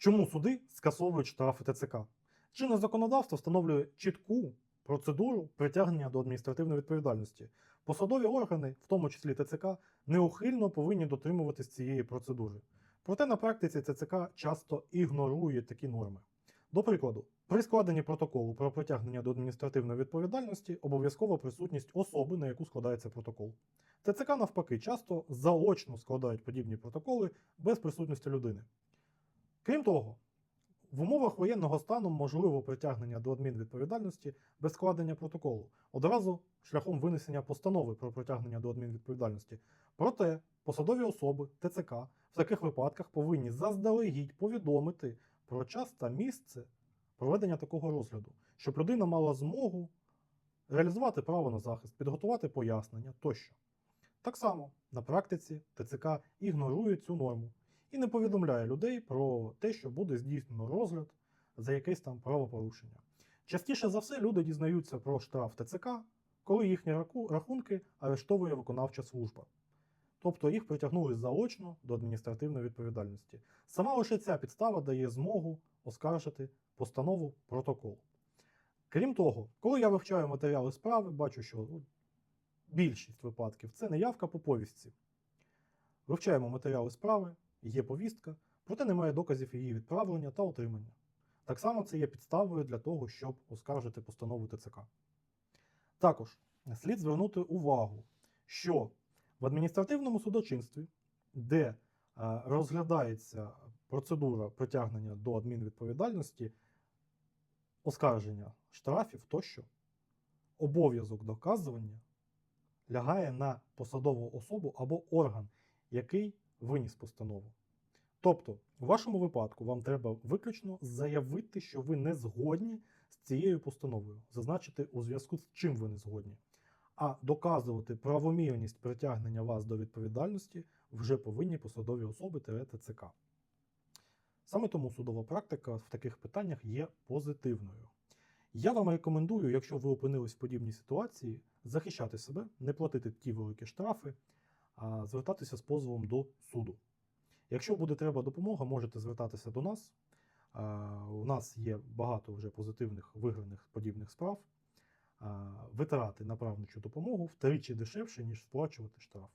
Чому суди скасовують штрафи ТЦК? Чинне законодавство встановлює чітку процедуру притягнення до адміністративної відповідальності. Посадові органи, в тому числі ТЦК, неухильно повинні дотримуватись цієї процедури. Проте на практиці ТЦК часто ігнорує такі норми. До прикладу, при складенні протоколу про притягнення до адміністративної відповідальності обов'язкова присутність особи, на яку складається протокол. ТЦК, навпаки, часто заочно складають подібні протоколи без присутності людини. Крім того, в умовах воєнного стану можливо притягнення до адмінвідповідальності без складення протоколу, одразу шляхом винесення постанови про притягнення до адмінвідповідальності. Проте посадові особи ТЦК в таких випадках повинні заздалегідь повідомити про час та місце проведення такого розгляду, щоб людина мала змогу реалізувати право на захист, підготувати пояснення тощо. Так само на практиці ТЦК ігнорує цю норму і не повідомляє людей про те, що буде здійснено розгляд за якесь там правопорушення. Частіше за все люди дізнаються про штраф ТЦК, коли їхні рахунки арештовує виконавча служба. Тобто їх притягнули заочно до адміністративної відповідальності. Сама лише ця підстава дає змогу оскаржити постанову протокол. Крім того, коли я вивчаю матеріали справи, бачу, що ну, більшість випадків це неявка по повістці. Вивчаємо матеріали справи, є повістка, проте немає доказів її відправлення та отримання. Так само це є підставою для того, щоб оскаржити постанову ТЦК. Також слід звернути увагу, що в адміністративному судочинстві, де е, розглядається процедура притягнення до адмінвідповідальності, оскарження штрафів тощо, обов'язок доказування лягає на посадову особу або орган, який виніс постанову. Тобто, у вашому випадку вам треба виключно заявити, що ви не згодні з цією постановою, зазначити у зв'язку з чим ви не згодні. А доказувати правомірність притягнення вас до відповідальності вже повинні посадові особи ТЦК. Саме тому судова практика в таких питаннях є позитивною. Я вам рекомендую, якщо ви опинились в подібній ситуації, захищати себе, не платити ті великі штрафи, звертатися з позовом до суду. Якщо буде треба допомога, можете звертатися до нас. У нас є багато вже позитивних виграних подібних справ. Витрати на правничу допомогу втричі дешевше, ніж сплачувати штраф.